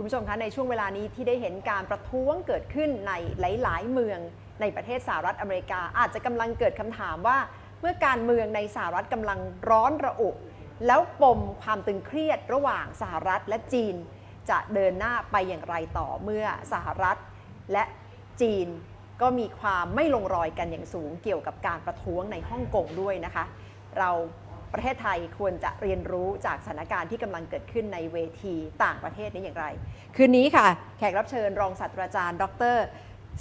คุณผู้ชมคะในช่วงเวลานี้ที่ได้เห็นการประท้วงเกิดขึ้นในหลาย ๆ เมืองในประเทศสหรัฐอเมริกา อาจจะกำลังเกิดคำถามว่า เมื่อการเมืองในสหรัฐกำลังร้อนระอุ แล้วปมความตึงเครียดระหว่างสหรัฐและจีน จะเดินหน้าไปอย่างไรต่อเมื่อสหรัฐและจีนก็มีความไม่ลงรอยกันอย่างสูงเกี่ยวกับการประท้วงในฮ่องกงด้วยนะคะ เรา ประเทศไทยควรจะเรียนรู้จากสถานการณ์ที่กำลังเกิดขึ้นในเวทีต่างประเทศนี้อย่างไร คืนนี้ค่ะ แขกรับเชิญรองศาสตราจารย์ ดร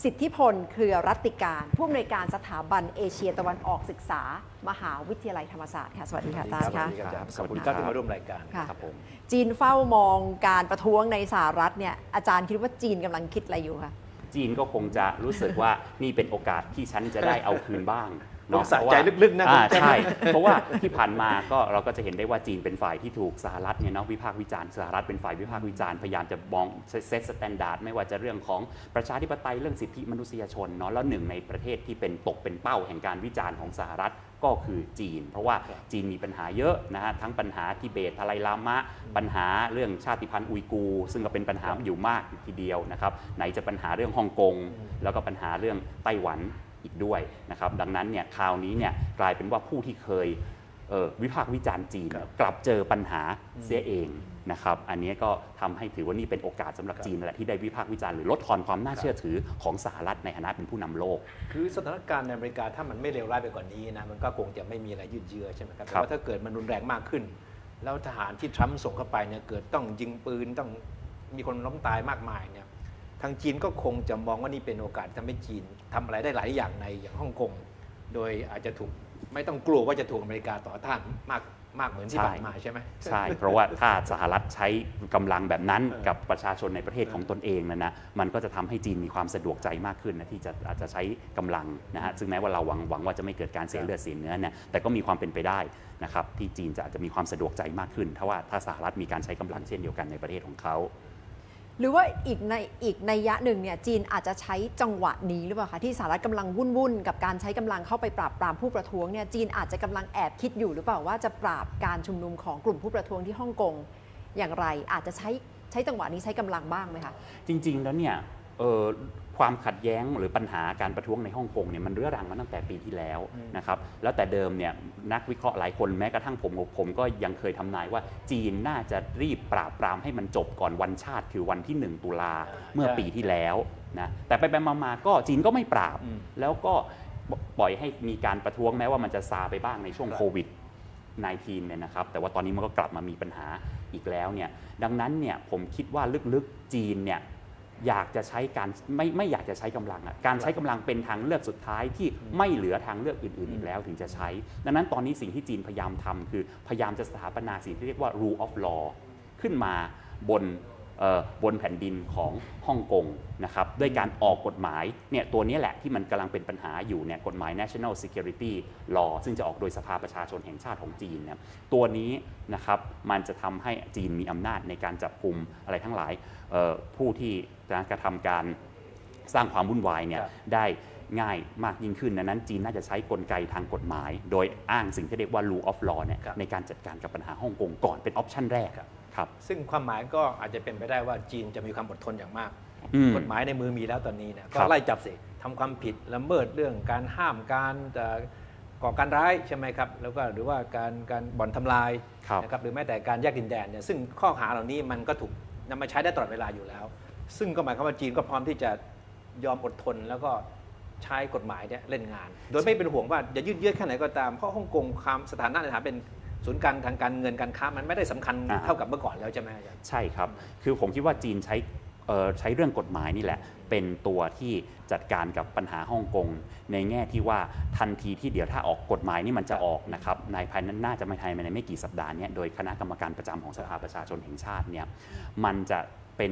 สิทธิพล เครือรัตติการผู้อำนวยการสถาบันเอเชียตะวันออกศึกษา มหาวิทยาลัยธรรมศาสตร์ค่ะ สวัสดีค่ะอาจารย์สวัค่ะสดีครับอาจารย์สขวัอบสดีคุณคครัรับบที่มาร่วมรายการค่ะครับผมจีนเฝ้ามองการประท้วงในสหรัฐเนี่ยอาจารย์คิดว่าจีนกำลังคิดอะไรอยู่คะจีนก็คงจะรู้สึกว่านี่เป็นโอกาสที่ฉันจะได้เอาคืนบ้างต้อง เนาะสะเพราะใจว่าลึกๆนะอ่าคุณใช่ เพราะว่าที่ผ่านมาก็เราก็จะเห็นได้ว่าจีนเป็นฝ่ายที่ถูกสหรัฐเนี่ยเนาะวิพากษ์วิจารณ์สหรัฐเป็นฝ่ายวิพากษ์วิจารณ์พยายามจะมองเซตสแตนดาร์ดไม่ว่าจะเรื่องของประชาธิปไตยเรื่องสิทธิมนุษยชนเนาะแล้วหนึ่งในประเทศที่เป็นตกเป็นเป้าแห่งการวิจารณ์ของสหรัฐก็คือจีน เพราะว่าจีนมีปัญหาเยอะนะฮะทั้งปัญหาทิเบตทลายลามะ ปัญหาเรื่องชาติพันธุ์อุยกูร์ซึ่งก็เป็นปัญหาอยู่มากทีเดียวนะครับไหนจะปัญหาเรื่องฮ่องกงแล้วก็ปัญหาเรื่องไต้หวัน อีกด้วยนะครับดังนั้นเนี่ยคราวนี้เนี่ยกลายเป็นว่าผู้ที่เคยเอ่อวิพากษ์วิจารณ์จีนครับกลับเจอปัญหาเสียเองนะครับอันนี้ก็ทำให้ถือว่านี่เป็นโอกาสสำหรับครับจีนนั่นแหละที่ได้วิพากษ์วิจารณ์หรือลดทอนความน่าเชื่อถือของสหรัฐในฐานะเป็นผู้นำโลก คือสถานการณ์ในอเมริกาถ้ามันไม่เลวร้ายไปกว่านี้นะมันก็คงจะไม่มีอะไรยืดเยื้อใช่ไหมครับครัแต่บว่าถ้าเกิดมันรุนแรงมากขึ้น แล้วทหารที่ทรัมป์ส่งเข้าไปเนี่ยเกิดต้องยิงปืนต้องมีคนล้มตายมากมายเนี่ย ทางจีนก็คงจะมองว่านี่เป็นโอกาสทำให้จีนทำอะไรได้หลายอย่างในอย่างฮ่องกง โดยอาจจะถูกไม่ต้องกลัวว่าจะถูกอเมริกาต่อต้านมากมากเหมือนที่ใช่ผ่านมาใช่ไหมใช่ เพราะว่าถ้าสหรัฐใช้กำลังแบบนั้นเออกับประชาชนในประเทศของตนเองนะนะมันก็จะทำให้จีนมีความสะดวกใจมากขึ้นนะที่จะอาจจะใช้กำลังนะฮะซึ่งแม้ว่าเราหวังหวังว่าจะไม่เกิดการเสียเลือดเสียเนื้อเนี่ยแต่ก็มีความเป็นไปได้นะครับที่จีนจะอาจจะมีความสะดวกใจมากขึ้นถ้าว่าถ้าสหรัฐมีการใช้กำลังเช่นเดียวกันในประเทศของเขา หรือว่าอีกในอีกในยะหนึ่งเนี่ยจีนอาจจะใช้จังหวะนี้หรือเปล่าคะที่สหรัฐกำลังวุ่นวุ่นๆกับการใช้กำลังเข้าไปปราบปรามผู้ประท้วงเนี่ยจีนอาจจะกำลังแอบคิดอยู่หรือเปล่าว่าจะปราบการชุมนุมของกลุ่มผู้ประท้วงที่ฮ่องกงอย่างไรอาจจะใช้ใช้จังหวะนี้ใช้กำลังบ้างไหมคะจริง ๆ แล้วเนี่ยเออ ความขัดแย้งหรือปัญหาการประท้วงในฮ่องกงเนี่ยมันเรื้อรังมาตั้งแต่ปีที่แล้วนะครับแล้วแต่เดิมเนี่ยนักวิเคราะห์หลายคนแม้กระทั่งผมผมก็ยังเคยทำนายว่าจีนน่าจะรีบปราบปรามให้มันจบก่อนวันชาติ คือวันที่ 1 ตุลาเมื่อปีที่แล้วนะแต่ไปไปๆมาๆก็จีนก็ไม่ปราบอืมแล้วก็ปล่อยให้มีการประท้วงแม้ว่ามันจะซาไปบ้างในช่วงครับโควิด19เนี่ยนะครับแต่ว่าตอนนี้มันก็กลับมามีปัญหาอีกแล้วเนี่ยดังนั้นเนี่ยผมคิดว่าลึกๆจีนเนี่ย อยากจะใช้การไม่ไม่อยากจะใช้กำลังอะการใช้กำลังเป็นทางเลือกสุดท้ายที่ไม่เหลือทางเลือกอื่นๆอีกแล้วถึงจะใช้ ดังนั้นตอนนี้สิ่งที่จีนพยายามทำคือพยายามจะสถาปนาสิ่งที่เรียกว่า rule of law ขึ้นมาบนเอ่อ บนแผ่นดินของฮ่องกงนะครับด้วยการออกกฎหมายเนี่ยตัวนี้แหละที่มันกำลังเป็นปัญหาอยู่เนี่ยกฎหมาย national security law ซึ่งจะออกโดยสภาประชาชนแห่งชาติของจีนเนี่ยตัวนี้นะครับมันจะทำให้จีนมีอำนาจในการจับกลุ่มอะไรทั้งหลายเอ่อผู้ที่กระทำการสร้างความวุ่นวายเนี่ยครับได้ง่ายมากยิ่งขึ้นดังนั้นจีนน่าจะใช้กลไกทางกฎหมาย โดยอ้างสิ่งที่เรียกว่า rule of law เนี่ยครับในการจัดการกับปัญหาฮ่องกงก่อนเป็นออปชันแรก ครับครับ ซึ่งความหมายก็อาจจะเป็นไปได้ว่าจีนจะมีความอดทนอย่างมากอืมกฎหมายในมือมีแล้วตอนนี้เนี่ยคก็รับไล่จับสิทำความผิดละเมิดเรื่องการห้ามการเอ่อก่อการร้ายใช่ไหมครับแล้วก็หรือว่าการการบ่อนทำลายครับนะครับหรือแม้แต่การแยกดินแดนเนี่ยซึ่งข้อหาเหล่านี้มันก็ถูกนำมาใช้ได้ตลอดเวลาอยู่แล้ว ซึ่งก็หมายความว่าจีนก็พร้อมที่จะยอมอดทนแล้วก็ใช้กฎหมายเนี่ยเล่นงาน โดยไม่เป็นห่วงว่าจะยืดเยื้อแค่ไหนก็ตามเพราะฮ่องกงความสถานะในฐานะเป็น ศูนย์กลางทางการเงินการค้ามันไม่ได้สำคัญอ่าเท่ากับเมื่อก่อนแล้วใช่ไหมอาจารย์ใช่ครับ คือผมคิดว่าจีนใช้เอ่อใช้เรื่องกฎหมายนี่แหละ เป็นตัวที่จัดการกับปัญหาฮ่องกงในแง่ที่ว่าทันทีที่เดี๋ยวถ้าออกกฎหมายนี่มันจะออกนะครับในภายในน่าจะไม่ภายในไม่กี่สัปดาห์เนี้โดยคณะกรรมการประจำของสภาประชาชนแห่งชาติเนี่ยมันจะเป็น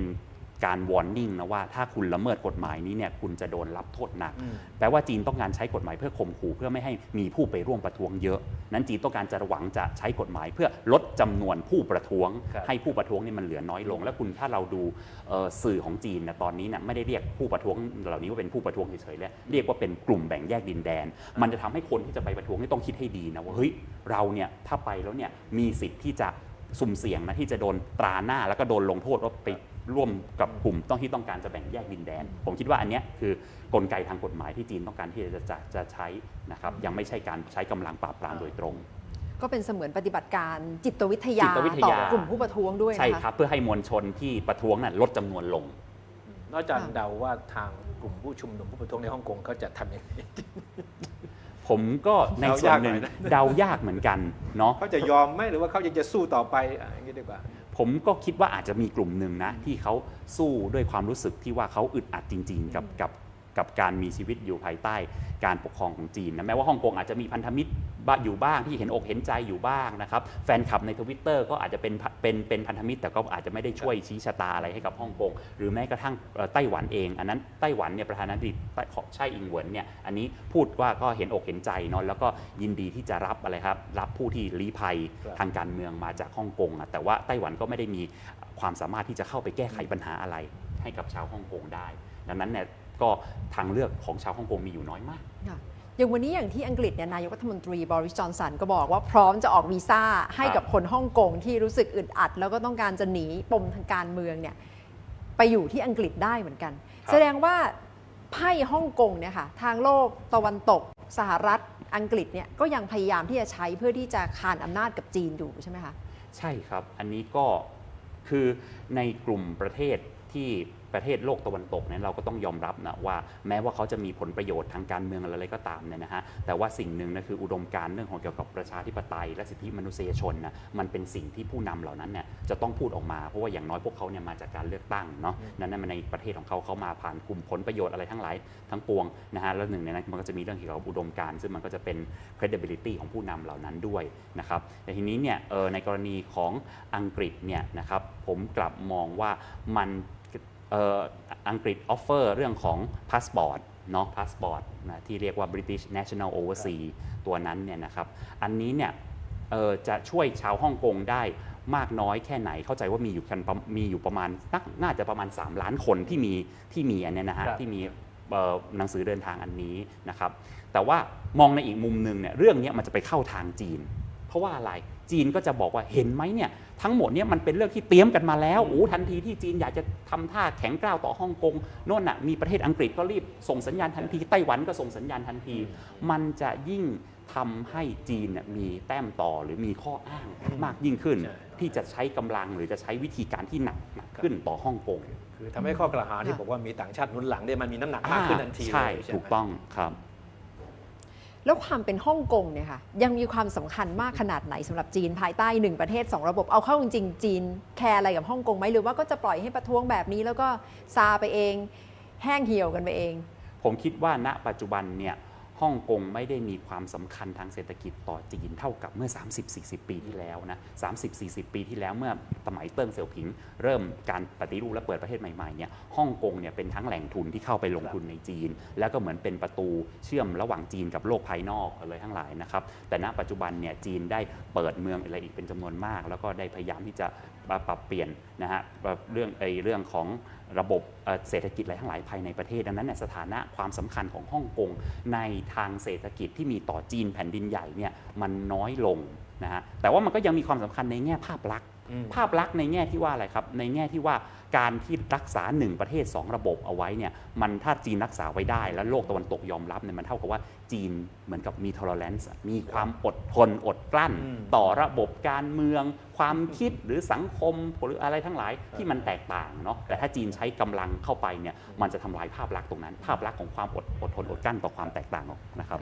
การวอร์นิ่งนะว่าถ้าคุณละเมิดกฎหมายนี้เนี่ยคุณจะโดนรับโทษหนักอืมแปลว่าจีนต้องการใช้กฎหมายเพื่อข่มขู่เพื่อไม่ให้มีผู้ไปร่วมประท้วงเยอะ นั้นจีนต้องการจะหวังจะใช้กฎหมายเพื่อลดจำนวนผู้ประท้วงครับให้ผู้ประท้วงนี่มันเหลือน้อยลง แล้วคุณถ้าเราดูเอ่อสื่อของจีนนะตอนนี้เนี่ยไม่ได้เรียกผู้ประท้วงเหล่านี้ว่าเป็นผู้ประท้วงเฉยๆแล้วเรียกว่าเป็นกลุ่มแบ่งแยกดินแดน มันจะทำให้คนที่จะไปประท้วงนี่ต้องคิดให้ดีนะว่าเฮ้ยเราเนี่ยถ้าไปแล้วเนี่ยมีสิทธิ์ที่จะสุ่มเสี่ยงนะที่จะโดนตราหน้าแล้วก็โดนลงโทษว่าไป ร่วมกับกลุ่มต้องที่ต้องการจะแบ่งแยกดินแดน ผมคิดว่าอันเนี้ยคือกลไกทางกฎหมายที่จีนต้องการที่จะจะจะใช้นะครับยังไม่ใช่การใช้กำลังปราบปรามโดยตรง ก็เป็นเสมือนปฏิบัติการจิตวิทยาจิตวิทต่อยากลุ่มผู้ประท้วงด้วยใช่นะคะครับเพื่อให้มวลชนที่ประท้วงนั้นลดจำนวนลง นอกจากค่ะเดาว่าทางกลุ่มผู้ชุมนุมผู้ประท้วงในฮ่องกงเขาจะทำยังไง ผมก็ในส่วนหนึ่งเดายากหน่อยนะเดายากเหมือนกันเนาะ เขาจะยอมไหมหรือว่าเขายังจะสู้ต่อไปอะอย่างนี้ดีกว่า ผมก็คิดว่าอาจจะมีกลุ่มหนึ่งนะที่เขาสู้ด้วยความรู้สึกที่ว่าเขาอึดอัดจริง ๆ กับกับ กับการมีชีวิตอยู่ภายใต้การปกครองของจีนนะแม้ว่าฮ่องกงอาจจะมีพันธมิตรบ้างอยู่บ้างที่เห็นอกเห็นใจอยู่บ้างนะครับแฟนคลับในทวิตเตอร์ก็อาจจะเป็นเป็นเป็นพันธมิตร แต่ก็อาจจะไม่ได้ช่วยชี้ชะตาอะไรให้กับฮ่องกงหรือแม้กระทั่งเอ่อไต้หวันเอง อันนั้นไต้หวันเนี่ยประธานาธิบดีของไช่อิงเหวินเนี่ยอันนี้พูดว่าก็เห็นอกเห็นใจเนาะแล้วก็ยินดีที่จะรับอะไรครับรับผู้ที่ลี้ภัยครับทางการเมืองมาจากฮ่องกงอะแต่ว่าไต้หวันก็ไม่ได้มีความสามารถที่จะเข้าไปแก้ไขปัญหาอะไรให้กับชาวฮ่องกงได้ ดังนั้นเนี่ย ก็ทางเลือกของชาวฮ่องกงมีอยู่น้อยมากค่ะอย่างวันนี้อย่างที่อังกฤษเนี่ยนายกรัฐมนตรีบริสจอนสันก็บอกว่าพร้อมจะออกวีซ่าให้กับคนฮ่องกงที่รู้สึกอึดอัด แล้วก็ต้องการจะหนีปมทางการเมืองเนี่ยไปอยู่ที่อังกฤษได้เหมือนกันครับแสดงว่าไพ่ฮ่องกงเนี่ยค่ะทางโลกตะวันตกสหรัฐอังกฤษเนี่ยก็ยังพยายามที่จะใช้เพื่อที่จะคานอำนาจกับจีนอยู่ใช่ไหมคะใช่ครับอันนี้ก็คือในกลุ่มประเทศที่ ประเทศโลกตะวันตกเนี่ยเราก็ต้องยอมรับนะว่าแม้ว่าเขาจะมีผลประโยชน์ทางการเมืองอะไรก็ตามเนี่ยนะฮะแต่ว่าสิ่งหนึ่งนะคืออุดมการณ์เรื่องของเกี่ยวกับประชาธิปไตย และสิทธิมนุษยชนนะมันเป็นสิ่งที่ผู้นำเหล่านั้นเนี่ยจะต้องพูดออกมาเพราะว่าอย่างน้อยพวกเขาเนี่ยมาจากการเลือกตั้งเนาะนั้นนะในประเทศของเขาเขามาผ่านกลุ่มผลประโยชน์อะไรทั้งหลายทั้งปวงนะฮะแล้วหนึ่งในนั้นมันก็จะมีเรื่องเกี่ยวกับอุดมการณ์ซึ่งมันก็จะเป็น credibility ของผู้นำเหล่านั้นด้วยนะครับแต่ทีนี้เนี่ยเอ่อในกรณีของอังกฤษเนี่ยนะครับผมกลับมองว่ามันเอ่ออังกฤษ offer เรื่องของพาสปอร์ตเนาะพาสปอร์ตนะที่เรียกว่า British National Overseas ตัวนั้นเนี่ยนะครับอันนี้เนี่ยเอ่อจะช่วยชาวฮ่องกงได้มากน้อยแค่ไหนเข้าใจว่ามีอยู่กันประมีอยู่ประมาณนักน่าจะประมาณ 3 ล้านคนที่มีที่มีอันเนี้ยนะฮะครับที่มีเอ่อหนังสือเดินทางอันนี้นะครับแต่ว่ามองในอีกมุมหนึ่งเนี่ยเรื่องเนี้ยมันจะไปเข้าทางจีน เพราะว่าอะไรจีนก็จะบอกว่าเห็นไหมเนี่ยทั้งหมดเนี่ยมันเป็นเรื่องที่เตรียมกันมาแล้วโอ้ทันทีที่จีนอยากจะทำท่าแข็งกร้าวต่อฮ่องกงโน่นน่ะมีประเทศอังกฤษก็รีบส่งสัญญาณทันทีไต้หวันก็ส่งสัญญาณทันที มันจะยิ่งทำให้จีนเนี่ยมีแต้มต่อหรือมีข้ออ้างมากยิ่งขึ้นใช่ที่จะใช้กำลังหรือจะใช้วิธีการที่หนักหนักขึ้นต่อฮ่องกงคือทำให้ข้อกล่าวหาที่ค่ะบอกว่ามีต่างชาติหนุนหลังเนี่ยมันมีน้ำหนักมากขึ้นทันทีใช่เลยใช่ไหมถูกต้องครับ แล้วความเป็นฮ่องกงเนี่ยค่ะยังมีความสำคัญมากขนาดไหนสำหรับจีนภายใต้หนึ่งประเทศ 2 ระบบเอาเข้าจริงจีนแคร์อะไรกับฮ่องกงไหมหรือว่าก็จะปล่อยให้ประท้วงแบบนี้ แล้วก็ซาไปเอง แห้งเหี่ยวกันไปเอง ผมคิดว่าณปัจจุบันเนี่ย ฮ่องกงไม่ได้มีความสำคัญทางเศรษฐกิจต่อจีนเท่ากับเมื่อ 30-40 ปีที่แล้วนะ30-40 ปีที่แล้วเมื่อสมัยเติ้งเสี่ยวผิง เริ่มการปฏิรูปและเปิดประเทศใหม่ๆเนี่ยฮ่องกงเนี่ยเป็นทั้งแหล่งทุนที่เข้าไปลงทุนในจีน แล้วก็เหมือนเป็นประตูเชื่อมระหว่างจีนกับโลกภายนอกอะไรทั้งหลายนะครับแต่ณปัจจุบันเนี่ยจีนได้เปิดเมืองอะไรอีกเป็นจำนวนมาก แล้วก็ได้พยายามที่จะมาปรับเปลี่ยนนะฮะเรื่องไอ้เรื่องของ ระบบเศรษฐกิจอะไรทั้งหลายภายในประเทศ ดังนั้นสถานะความสำคัญของฮ่องกงในทางเศรษฐกิจที่มีต่อจีนแผ่นดินใหญ่เนี่ยมันน้อยลงนะฮะแต่ว่ามันก็ยังมีความสำคัญในแง่ภาพลักษณ์ ภาพลักษณ์ในแง่ที่ว่าอะไรครับ ในแง่ที่ว่าการที่รักษาหนึ่งประเทศ 2 ระบบเอาไว้เนี่ยมันถ้าจีนรักษาไว้ได้ แล้วโลกตะวันตกยอมรับเนี่ยมันเท่ากับว่าจีนเหมือนกับมี tolerance อะมีความอดทนอดกลั้นอืมต่อระบบการเมือง ความคิดหรือสังคมหรืออะไรทั้งหลายที่มันแตกต่างเนาะแต่ถ้าจีนใช้กำลังเข้าไปเนี่ยมันจะทำลายภาพลักษณ์ตรงนั้น ภาพลักษณ์ของความอดอดทนอดกลั้นต่อความแตกต่างออกนะครับ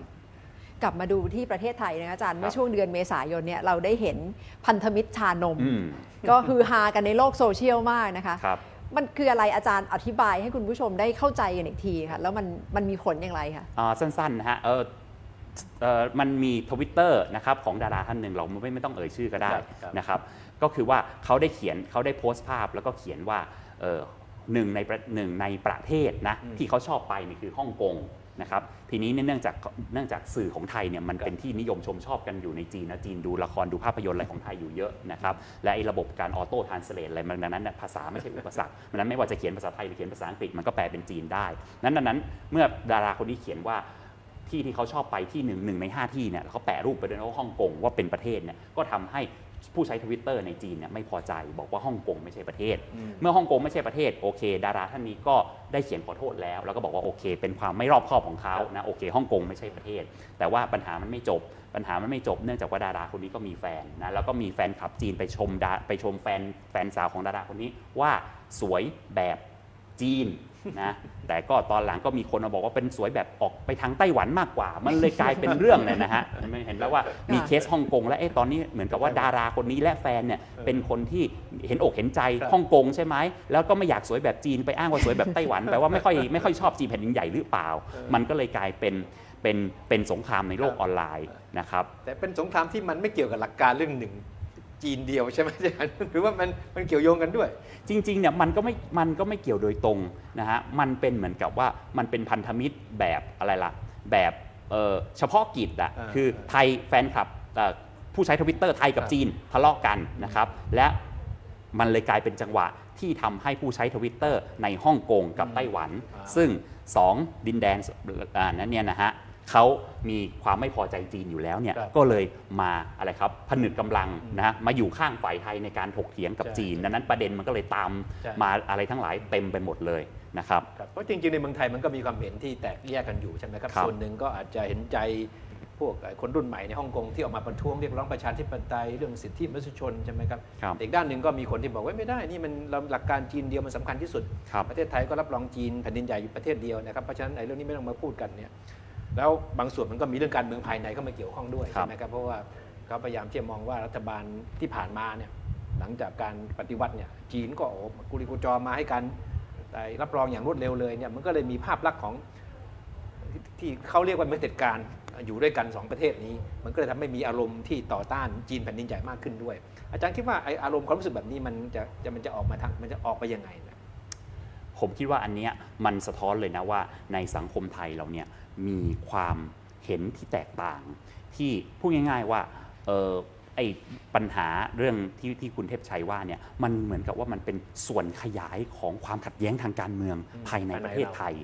กลับมาดูที่ประเทศไทยนะคะอาจารย์ครับเมื่อช่วงเดือนเมษายนเนี่ยเราได้เห็นพันธมิตรชานมอืมก็คือฮากันในโลกโซเชียลมากนะคะครับมันคืออะไรอาจารย์อธิบายให้คุณผู้ชมได้เข้าใจกันอีกทีค่ะแล้วมันมันมีผลอย่างไรคะอ่าสั้นๆนะฮะเออเอ่อมันมีทวิตเตอร์นะครับของดาราท่านหนึ่งเราไม่ไม่ต้องเอ่ยชื่อก็ได้ครับครับนะครับ ก็คือว่าเขาได้เขียนเขาได้โพสต์ภาพแล้วก็เขียนว่าเออหนึ่งในประหนึ่งในประเทศนะอืมที่เขาชอบไปนี่คือฮ่องกง นะครับทีนี้เนื่องจากเนื่องจากสื่อของไทยเนี่ยมันเป็นที่นิยมชมชอบกันอยู่ในจีนนะจีนดูละครดูภาพยนตร์อะไรของไทยอยู่เยอะนะครับและไอ้ระบบการออโต้ทานสเลทอะไรมันดังนั้นภาษาไม่ใช่อุปสรรคดังนั้นไม่ว่าจะเขียนภาษาไทยหรือเขียนภาษาอังกฤษมันก็แปลเป็นจีนได้นั้นดังนั้นเมื่อดาราคนนี้เขียนว่าที่ที่เขาชอบไปที่หนึ่งหนึ่งในห้าที่เนี่ยเขาแปะรูปไปด้วยว่าฮ่องกงว่าเป็นประเทศเนี่ยก็ทำให้ ผู้ใช้ทวิตเตอร์ในจีนเนี่ยไม่พอใจบอกว่าฮ่องกงไม่ใช่ประเทศอืมเมื่อฮ่องกงไม่ใช่ประเทศโอเค ดาราท่านนี้ก็ได้เขียนขอโทษแล้ว แล้วก็บอกว่าโอเค เป็นความไม่รอบคอบของเขานะโอเคฮ่องกงไม่ใช่ประเทศ แต่ว่าปัญหามันไม่จบ ปัญหามันไม่จบเนื่องจากว่าดาราคนนี้ก็มีแฟนนะแล้วก็มีแฟนคลับจีนไปชมดาไปชมแฟนแฟนสาวของดาราคนนี้ว่าสวยแบบจีน นะแต่ก็ตอนหลังก็มีคนมาบอกว่าเป็นสวยแบบออกไปทางไต้หวันมากกว่า มันเลยกลายเป็นเรื่องเลยนะฮะไม่เห็นแล้วว่ามีเคสฮ่องกงและเอ๊ะตอนนี้เหมือนกับว่าดาราคนนี้และแฟนเนี่ยเป็นคนที่เห็นอกเห็นใจฮ่องกงใช่ไหมแล้วก็ไม่อยากสวยแบบจีนไปอ้างว่าสวยแบบไต้หวันแปลว่าไม่ค่อยไม่ค่อยชอบจีนแผ่นดินใหญ่หรือเปล่า มันก็เลยกลายเป็นเป็นเป็นสงครามในโลกออนไลน์นะครับแต่เป็นสงครามที่มันไม่เกี่ยวกับหลักการเรื่องหนึ่ง จีนเดียวใช่ไหมอาจารย์หรือว่ามันมันเกี่ยวโยงกันด้วย จริงๆเนี่ยมันก็ไม่มันก็ไม่เกี่ยวโดยตรงนะฮะมันเป็นเหมือนกับว่ามันเป็นพันธมิตรแบบอะไรล่ะ แบบเอ่อเฉพาะกิจอะอ่าคือไทยแฟนคลับเอ่อผู้ใช้ทวิตเตอร์ไทยกับครับ จีนทะเลาะกันนะครับและมันเลยกลายเป็นจังหวะที่ทำให้ผู้ใช้ทวิตเตอร์ในฮ่องกงกับไต้หวันอ่าซึ่ง 2 ดินแดนอ่านั้นเนี่ยนะฮะ เขามีความไม่พอใจจีนอยู่แล้วเนี่ยครับก็เลยมาอะไรครับผนึกกำลังนะฮะมาอยู่ข้างฝ่ายไทยในการถกเถียงกับใช่จีนดังนั้นประเด็นมันก็เลยตามใช่ มาอะไรทั้งหลายเต็มไปหมดเลยนะครับ ครับเพราะจริงๆ ในเมืองไทยมันก็มีความเห็นที่แตกแยกกันอยู่ใช่ไหมครับ ครับส่วนหนึ่งก็อาจจะเห็นใจพวกคนรุ่นใหม่ในฮ่องกงที่ออกมาประท้วงเรียกร้องประชาธิปไตยเรื่องสิทธิมนุษยชนใช่ไหมครับครับ อีกด้านหนึ่งก็มีคนที่บอกว่าไม่ได้นี่มันหลักการจีนเดียวมันสำคัญที่สุด ครับ ประเทศไทยก็รับรองจีนแผ่นดินใหญ่อยู่ประเทศเดียวนะครับเพราะฉะนั้นไอ้เรื่องนี้ไม่ต้องมาพูดกันเนี่ย แล้วบางส่วนมันก็มีเรื่องการเมืองภายในเข้ามาเกี่ยวข้องด้วยครับใช่ไหมครับเพราะว่าเขาพยายามที่จะมองว่ารัฐบาลที่ผ่านมาเนี่ยหลังจากการปฏิวัติเนี่ยจีนก็โอ้โหกุลิกุจอมาให้การได้รับรองอย่างรวดเร็วเลยเนี่ยมันก็เลยมีภาพลักษณ์ของที่ที่เขาเรียกว่าเผด็จการอยู่ด้วยกันสองประเทศนี้ มันก็เลยทำให้มีอารมณ์ที่ต่อต้านจีนแผ่นดินใหญ่มากขึ้นด้วย อาจารย์คิดว่าไออารมณ์ความรู้สึกแบบนี้มันจะจะมันจะออกมาทางมันจะออกไปยังไงนะผมคิดว่าอันเนี้ยมันสะท้อนเลยนะว่าในสังคมไทยเราเนี่ย มีความเห็นที่แตกต่าง ที่พูดง่าย ๆว่าเออไอปัญหาเรื่องที่ที่คุณเทพชัยว่าเนี่ยมันเหมือนกับว่ามันเป็นส่วนขยายของความขัดแย้งทางการเมืองอืมภายในภายในประเทศเราไทย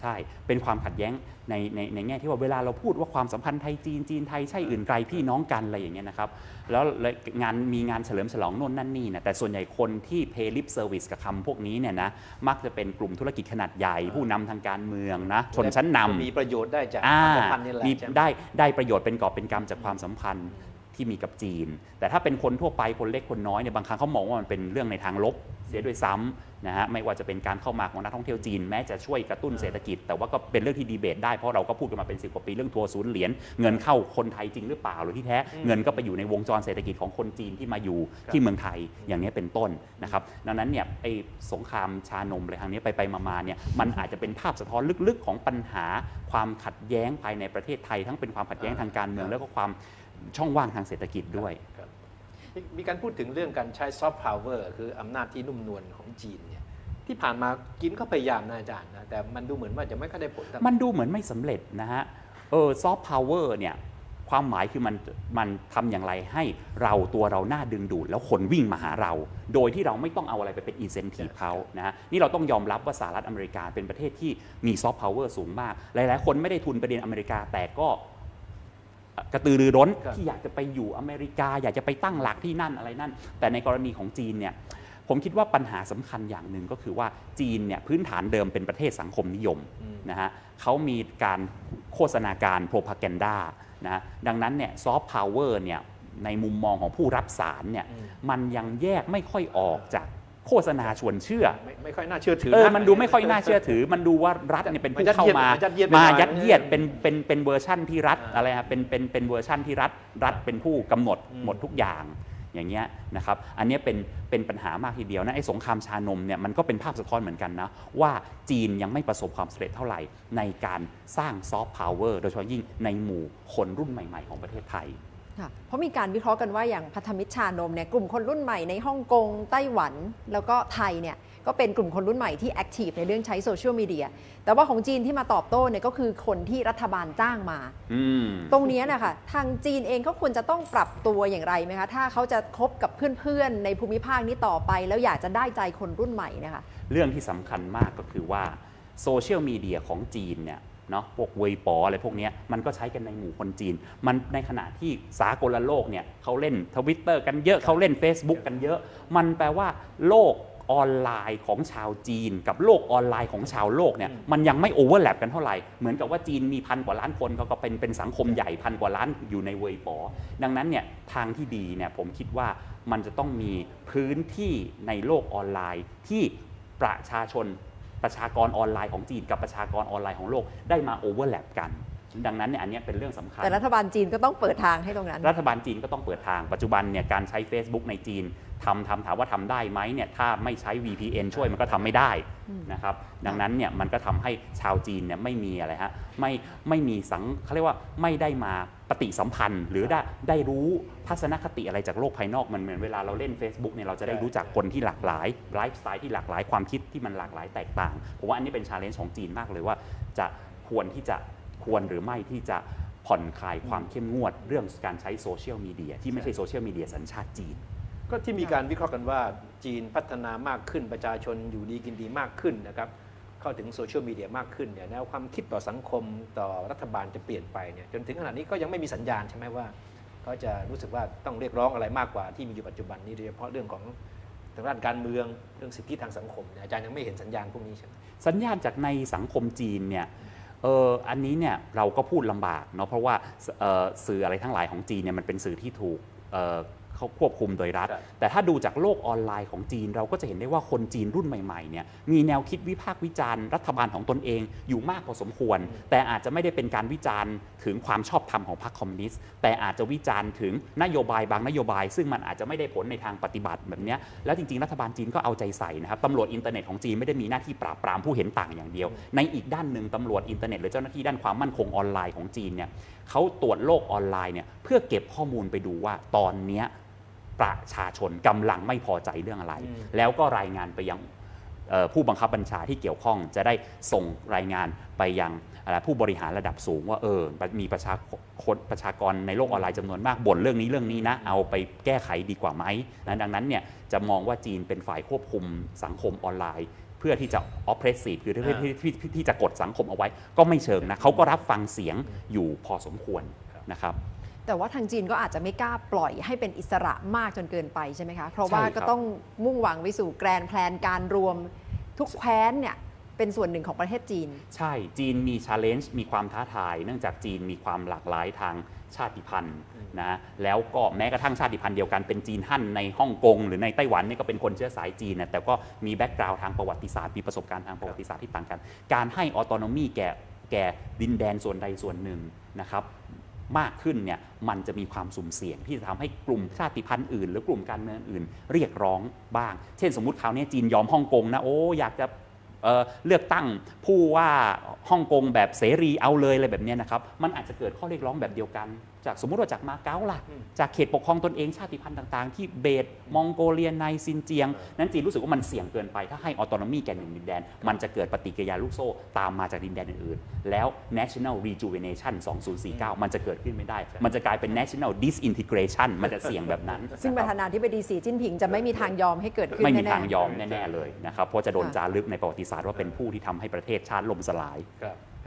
ใช่ เป็นความขัดแย้งในในในแง่ที่ว่าเวลาเราพูดว่าความสัมพันธ์ไทยจีนจีนไทยใช่อื่นไกลพี่น้องกันอะไรอย่างเงี้ยนะครับ แล้วเลยงานมีงานเฉลิมฉลองโน่นนั่นนี่นะแต่ส่วนใหญ่คนที่ pay lip service กับคำพวกนี้เนี่ยนะมักจะเป็นกลุ่มธุรกิจขนาดใหญ่ ผู้นำทางการเมืองนะชนชั้นนำมีประโยชน์ได้จากอ่าความสัมพันธ์นี่แหละมีใช่ไหมได้ได้ประโยชน์เป็นกอบเป็นกำจากความสัมพันธ์ ที่มีกับจีน แต่ถ้าเป็นคนทั่วไปคนเล็กคนน้อยเนี่ยบางครั้งเขามองว่ามันเป็นเรื่องในทางลบ เสียด้วยซ้ำนะฮะไม่ว่าจะเป็นการเข้ามาของนักท่องเที่ยวจีนแม้จะช่วยกระตุ้นเศรษฐกิจ แต่ว่าก็เป็นเรื่องที่ดีเบตได้เพราะเราก็พูดกันมาเป็นสิบกว่าปีเรื่องทัวร์ศูนย์เหรียญเงินเข้าคนไทยจริงหรือเปล่าหรือที่แท้เงินก็ไปอยู่ในวงจรเศรษฐกิจของคนจีนที่มาอยู่ที่เมืองไทยอย่างนี้เป็นต้นนะครับดังนั้นเนี่ยไอ้สงครามชานมอะไรทางนี้ไปไปๆมาๆเนี่ยมันอาจจะเป็นภาพสะท้อนลึกๆของปัญหาความขัดแย้งภายในประเทศไทย ทั้งเป็นความขัดแย้งทางการเมืองแล้วก็ความ ช่องว่างทางเศรษฐกิจด้วย ครับมีมีการพูดถึงเรื่องการใช้ซอฟต์พาวเวอร์คืออำนาจที่นุ่มนวลของจีนเนี่ยที่ผ่านมาจีนก็พยายามนะอาจารย์นะแต่มันดูเหมือนว่าจะไม่ค่อยได้ผลเท่าไหร่ มันดูเหมือนไม่สำเร็จนะฮะ เออซอฟต์พาวเวอร์เนี่ยความหมายคือมันมันทำอย่างไรให้เราตัวเราหน้าดึงดูด แล้วคนวิ่งมาหาเรา โดยที่เราไม่ต้องเอาอะไรไปเป็นอินเซนティブเขานะฮะนี่เราต้องยอมรับว่าสหรัฐอเมริกาเป็นประเทศที่มีซอฟต์พาวเวอร์สูงมาก หลาย ๆ คนไม่ได้ทุนไปเรียนอเมริกา แต่ก็ กระตือรือร้นครับ ที่อยากจะไปอยู่อเมริกา อยากจะไปตั้งหลักที่นั่นอะไรนั่น แต่ในกรณีของจีนเนี่ยผมคิดว่าปัญหาสำคัญอย่างหนึ่งก็คือว่าจีนเนี่ยพื้นฐานเดิมเป็นประเทศสังคมนิยม อืม นะฮะเขามีการโฆษณาการโปรพาแกนดานะฮะดังนั้นเนี่ยซอฟต์พาวเวอร์เนี่ยในมุมมองของผู้รับสารเนี่ยอืม มันยังแยกไม่ค่อยออกจาก โฆษณาชวนเชื่อ ไม่ไม่ค่อยน่าเชื่อถือเออนะมันดูไม่ค่อยน่าเชื่อถือ มันดูว่ารัฐเนี่ยเป็นผู้มันยัดเข้าเยียดมามันยัดเยียดไปมาหน่อยยัดเยียดเออเป็นเป็นเป็นเวอร์ชั่นที่รัฐอ่าอะไรฮะเป็นเป็นเป็นเวอร์ชั่นที่รัฐรัฐเป็นผู้กำหนดอืมหมดทุกอย่างอย่างเงี้ยนะครับอันเนี้ยเป็นเป็นปัญหามากทีเดียวนะไอ้สงครามชานมเนี่ยมันก็เป็นภาพสะท้อนเหมือนกันนะ ว่าจีนยังไม่ประสบความสำเร็จเท่าไหร่ ในการสร้างซอฟต์พาวเวอร์โดยเฉพาะยิ่งในหมู่คนรุ่นใหม่ ๆ ของประเทศไทย ค่ะเพราะมีการวิเคราะห์กันว่าอย่างพันธมิตรชานมเนี่ยกลุ่มคนรุ่นใหม่ในฮ่องกงไต้หวัน แล้วก็ไทยเนี่ยก็เป็นกลุ่มคนรุ่นใหม่ที่แอคทีฟในเรื่องใช้โซเชียลมีเดียแต่ว่าของจีนที่มาตอบโต้เนี่ยก็คือคนที่รัฐบาลจ้างมาอืมตรงเนี้ยนะคะทางจีนเองเขาควรจะต้องปรับตัวอย่างไรไหมคะถ้าเขาจะคบกับเพื่อนๆ ในภูมิภาคนี้ต่อไป แล้วอยากจะได้ใจคนรุ่นใหม่นะคะเรื่องที่สำคัญมากก็คือว่าโซเชียลมีเดียของจีนเนี่ย เนาะพวกเวยปออะไรพวกเนี้ยมันก็ใช้กันในหมู่คนจีน มันในขณะที่สากลโลกเนี่ยเขาเล่นทวิตเตอร์กันเยอะเขาเล่น Facebook กันเยอะ มันแปลว่าโลกออนไลน์ของชาวจีน กับโลกออนไลน์ของชาวโลกเนี่ยมันยังไม่โอเวอร์แลปกันเท่าไหร่ เหมือนกับว่าจีนมีพันกว่าล้านคนเขาก็เป็นเป็นสังคมใหญ่พันกว่าล้านอยู่ในเวยปอดังนั้นเนี่ยทางที่ดีเนี่ยผมคิดว่ามันจะต้องมีพื้นที่ในโลกออนไลน์ที่ประชาชน ประชากรออนไลน์ของจีนกับประชากรออนไลน์ของโลกได้มาโอเวอร์แลปกัน ดังนั้นเนี่ยอันเนี้ยเป็นเรื่องสำคัญ แต่รัฐบาลจีนก็ต้องเปิดทางให้ตรงนั้น รัฐบาลจีนก็ต้องเปิดทาง ปัจจุบันเนี่ยการใช้ Facebook ในจีนทำทำถามว่าทำได้ไหมเนี่ยถ้าไม่ใช้ VPN ช่วยมันก็ทำไม่ได้นะครับดังนั้นเนี่ยมันก็ทำให้ชาวจีนเนี่ยไม่มีอะไรฮะไม่ไม่มีสังเขาเรียกว่าไม่ได้มา ปฏิสัมพันธ์ หรือได้ได้รู้ทัศนคติอะไรจากโลกภายนอกมันเหมือนเวลาเราเล่น Facebook เนี่ยเราจะได้รู้จักคนที่หลากหลายไลฟ์สไตล์ที่หลากหลายความคิดที่มันหลากหลายแตกต่างผมว่าอันนี้เป็นชาเลนจ์ของจีนมากเลยว่า จะควรที่จะควรหรือไม่ที่จะผ่อนคลายความเข้มงวด เรื่องการใช้โซเชียลมีเดียที่ไม่ใช่โซเชียลมีเดียสัญชาติจีน ก็ที่มีการวิเคราะห์กันว่าจีนพัฒนามากขึ้นประชาชนอยู่ดีกินดีมากขึ้นนะครับ เข้าถึงโซเชียลมีเดียมากขึ้นเนี่ยแนวความคิดต่อสังคมต่อรัฐบาลจะเปลี่ยนไปเนี่ยจนถึงขณะนี้ก็ยังไม่มีสัญญาณใช่ไหมว่าเขาจะรู้สึกว่าต้องเรียกร้องอะไรมากกว่าที่มีอยู่ปัจจุบันนี้โดยเฉพาะเรื่องของทางด้านการเมืองเรื่องสิทธิทางสังคมเนี่ยอาจารย์ยังไม่เห็นสัญญาณพวกนี้ใช่ไหมสัญญาณจากในสังคมจีนเนี่ยเอออันนี้เนี่ยเราก็พูดลำบากเนาะเพราะว่าสื่ออะไรทั้งหลายของจีนเนี่ยมันเป็นสื่อที่ถูก เอ่อเขาควบคุมโดยรัฐครับแต่ถ้าดูจากโลกออนไลน์ของจีน เราก็จะเห็นได้ว่าคนจีนรุ่นใหม่ๆเนี่ยมีแนวคิดวิพากษ์วิจารณ์รัฐบาลของตนเองอยู่มากพอสมควร แต่อาจจะไม่ได้เป็นการวิจารณ์ถึงความชอบธรรมของพรรคคอมมิวนิสต์แต่อาจจะวิจารณ์ถึงนโยบายบางนโยบาย ซึ่งมันอาจจะไม่ได้ผลในทางปฏิบัติแบบเนี้ยแล้วจริงๆ รัฐบาลจีนก็เอาใจใส่นะครับตำรวจอินเทอร์เน็ตของจีนไม่ได้มีหน้าที่ปราบปรามผู้เห็นต่างอย่างเดียว ในอีกด้านหนึ่งตำรวจอินเทอร์เน็ตหรือเจ้าหน้าที่ด้านความมั่นคงออนไลน์ของจีนเนี่ยเขาตรวจโลกออนไลน์เนี่ยเพื่อเก็บข้อมูลไปดูว่าตอนเนี้ย ประชาชนกำลังไม่พอใจเรื่องอะไรอืมแล้วก็รายงานไปยังเอ่อผู้บังคับบัญชาที่เกี่ยวข้องจะได้ส่งรายงานไปยังอะไรผู้บริหารระดับสูงว่าเออมีประชาคนประชากรในโลกออนไลน์จำนวนมากบ่นเรื่องนี้เรื่องนี้นะ เอาไปแก้ไขดีกว่าไหมนะดังนั้นเนี่ยจะมองว่าจีนเป็นฝ่ายควบคุมสังคมออนไลน์ เพื่อที่จะ oppressive คือที่ที่ที่ที่ที่จะกดสังคมเอาไว้ ก็ไม่เชิงนะเขาก็รับฟังเสียงอยู่พอสมควรนะครับ แต่ว่าทางจีนก็อาจจะไม่กล้าปล่อยให้เป็นอิสระมากจนเกินไปใช่ไหมคะ เพราะว่าใช่ครับก็ต้องมุ่งหวังไปสู่แกรนแพลนการรวมทุกแคว้นเนี่ยเป็นส่วนหนึ่งของประเทศจีน ใช่จีนมี challenge มีความท้าทาย เนื่องจากจีนมีความหลากหลายทางชาติพันธุ์นะแล้วก็แม้กระทั่งชาติพันธุ์เดียวกันเป็นจีนฮั่นในฮ่องกงหรือในไต้หวันนี่ก็เป็นคนเชื้อสายจีนนะแต่ก็มีแบ็กกราวด์ทางประวัติศาสตร์มีประสบการณ์ทางประวัติศาสตร์ที่ต่างกัน การให้ออโตโนมีแก่แก่ดินแดนส่วนใดส่วนหนึ่งนะครับ มากขึ้นเนี่ยมันจะมีความสุ่มเสี่ยง ที่จะทำให้กลุ่มชาติพันธุ์อื่น หรือกลุ่มการเมืองอื่น เรียกร้องบ้าง เช่น สมมุติคราวนี้จีนยอมฮ่องกงนะโอ้อยากจะเเลือกตั้งผู้ว่าฮ่องกงแบบเสรีเอาเลยอะไรแบบนี้นะครับมันอาจจะเกิดข้อเรียกร้องแบบเดียวกัน จากสมมุติว่าจากมาเก๊าล่ะ จากเขตปกครองตนเองชาติพันธุ์ต่าง ๆ ที่เบตมองโกเลียในซินเจียง นั้นจีนรู้สึกว่ามันเสี่ยงเกินไป ถ้าให้ออโตนมีแก่หนึ่งดินแดน มันจะเกิดปฏิกิริยาลูกโซ่ตามมาจากดินแดนอื่นๆ แล้ว national rejuvenation 2049 มันจะเกิดขึ้นไม่ได้ มันจะกลายเป็น national disintegration มันจะเสี่ยงแบบนั้น ซึ่งประธานาธิบดีสีจิ้นผิงจะไม่มีทางยอมให้เกิดขึ้นไม่มีแน่ๆทางยอมแน่ๆเลยนะครับเพราะจะโดนค่ะจารึกในประวัติศาสตร์ว่าเป็นผู้ที่ทำให้ประเทศชาติล่มสลายครับ